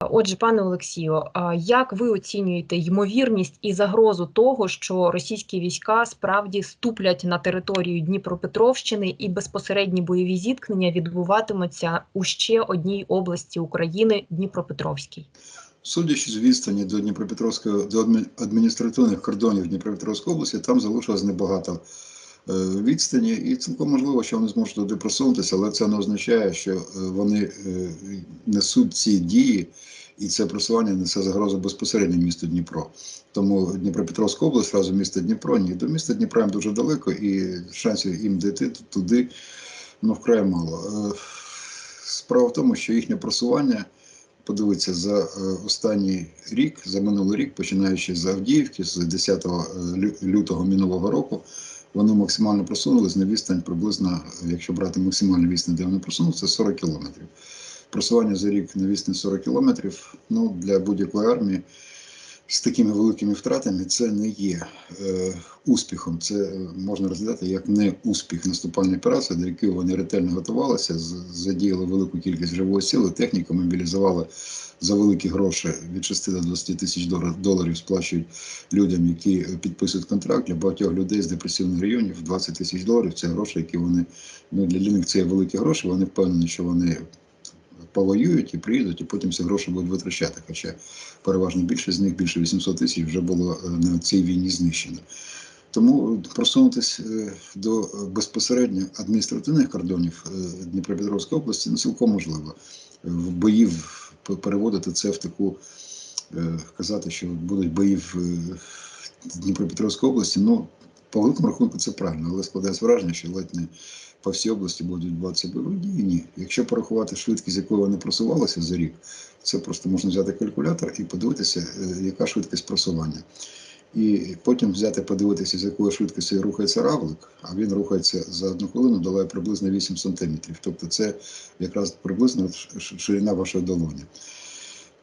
Отже, пане Олексію, як ви оцінюєте ймовірність і загрозу того, що російські війська справді ступлять на територію Дніпропетровщини і безпосередні бойові зіткнення відбуватимуться у ще одній області України Дніпропетровській? Судячи з відстані до Дніпропетровського до адміністративних кордонів Дніпропетровської області, там залишилось небагато відстані, і цілком можливо, що вони зможуть туди просунутися, але це не означає, що е, вони е, несуть ці дії, і це просування несе загрозу безпосередньо місту Дніпро. Тому Дніпропетровська область разом місто Дніпро, ні, до міста Дніпра їм дуже далеко, і шансів їм дійти туди ну, вкрай мало. Е, Справа в тому, що їхнє просування подивитися за е, останній рік, за минулий рік, починаючи з Авдіївки, з 10 лютого минулого року, вони максимально просунулись на відстань приблизно, якщо брати максимальну відстань, де вони просунулися, це 40 кілометрів. Просування за рік на відстань 40 кілометрів ну, для будь-якої армії з такими великими втратами це не є е, успіхом. Це можна розглядати як не успіх наступальної операції, до якої вони ретельно готувалися, задіяли велику кількість живої сили, техніку мобілізували за великі гроші від 6 до 20 тисяч доларів сплачують людям, які підписують контракт для багатьох людей з депресивних районів. 20 тисяч доларів це гроші, які вони ну для них це є великі гроші. Вони впевнені, що вони повоюють і приїдуть, і потім ці гроші будуть витрачати. Хоча переважно більше з них, більше 800 тисяч, вже було е, на цій війні знищено. Тому просунутися е, до е, безпосередньо адміністративних кордонів Дніпропетровської області ну, цілком можливо. В боїв переводити це в таку, казати, що будуть бої в Дніпропетровській області. Ну, по великому рахунку це правильно, але складається враження, що ледь по всій області будуть відбуватися бойові дії. Ні. Якщо порахувати швидкість, з якою вони просувалися за рік, це просто можна взяти калькулятор і подивитися, е, яка швидкість просування. І потім взяти, подивитися, з якою швидкістю рухається равлик, а він рухається за одну хвилину, долає приблизно 8 сантиметрів. Тобто це якраз приблизно ширина вашої долоні.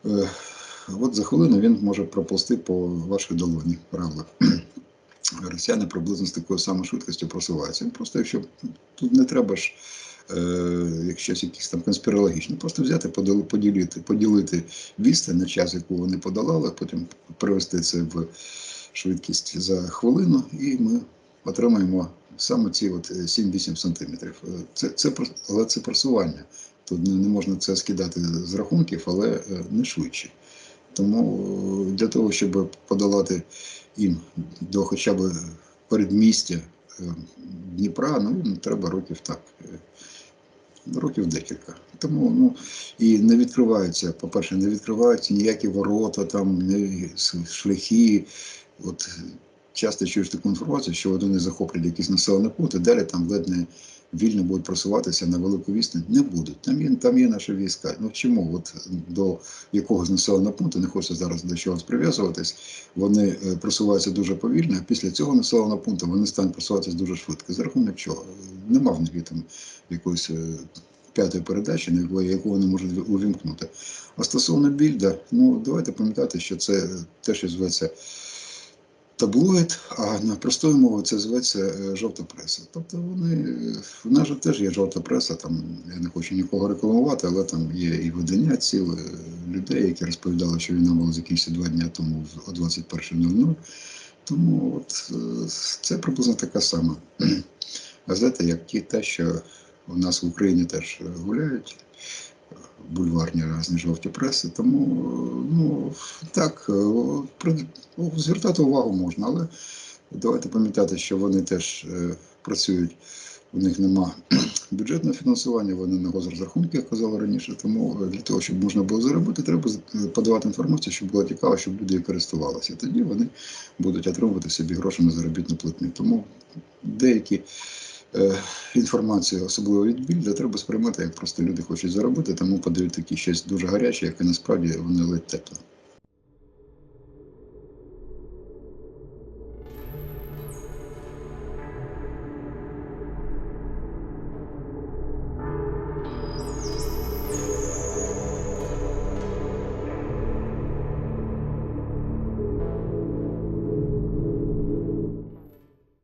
Е, От за хвилину він може проползти по вашій долоні равлик. Росіяни приблизно з такою самою швидкістю просуваються. Просто якщо тут не треба ж е, якщо якісь там конспірологічні, просто взяти, поділи- поділити, поділити відстань на час, яку вони подолали, потім перевести це в швидкість за хвилину, і ми отримаємо саме ці от е, 7-8 сантиметрів. Е, Це, це, але це просування. Тут не, можна це скидати з рахунків, але е, не швидше. Тому е, для того, щоб подолати їм до хоча б передмістя е, Дніпра, ну треба років так. е, Років декілька. Тому ну і не відкриваються, по-перше, не відкриваються ніякі ворота, там с- шляхи. От часто чуєш таку інформацію, що вони захоплять якісь населені пункти, далі там ледь не вільно будуть просуватися на велику відстань. Не будуть. Там є, там є наші війська. Ну чому? От до якогось населеного пункту, не хочеться зараз до чогось прив'язуватись, вони е, просуваються дуже повільно, а після цього населеного пункту вони стануть просуватися дуже швидко. За рахунок чого? Нема в них там якоїсь е, п'ятої передачі, на яку, яку вони можуть увімкнути. А стосовно більда, ну давайте пам'ятати, що це те, що зветься таблоїд, а на простою мовою це зветься е, жовта преса. Тобто вони в нас же теж є жовта преса. Там я не хочу нікого рекламувати, але там є і видання ціле е, людей, які розповідали, що війна мала закінчитися два дні тому о 21.00. Тому от е, це приблизно така сама газета, як ті, те, що у нас в Україні теж гуляють. Бульварні різні жовті преси, тому е, ну так е, ну, звертати увагу можна, але давайте пам'ятати, що вони теж е, працюють, у них нема бюджетного фінансування, вони на госрозрахунки, як казали раніше. Тому для того, щоб можна було заробити, треба подавати інформацію, щоб було цікаво, щоб люди користувалися. Тоді вони будуть отримувати собі гроші на заробітну платню. Тому деякі інформацію, особливо від більда, треба сприймати, як просто люди хочуть заробити, тому подають такі щось дуже гаряче, яке насправді вони ледь тепле.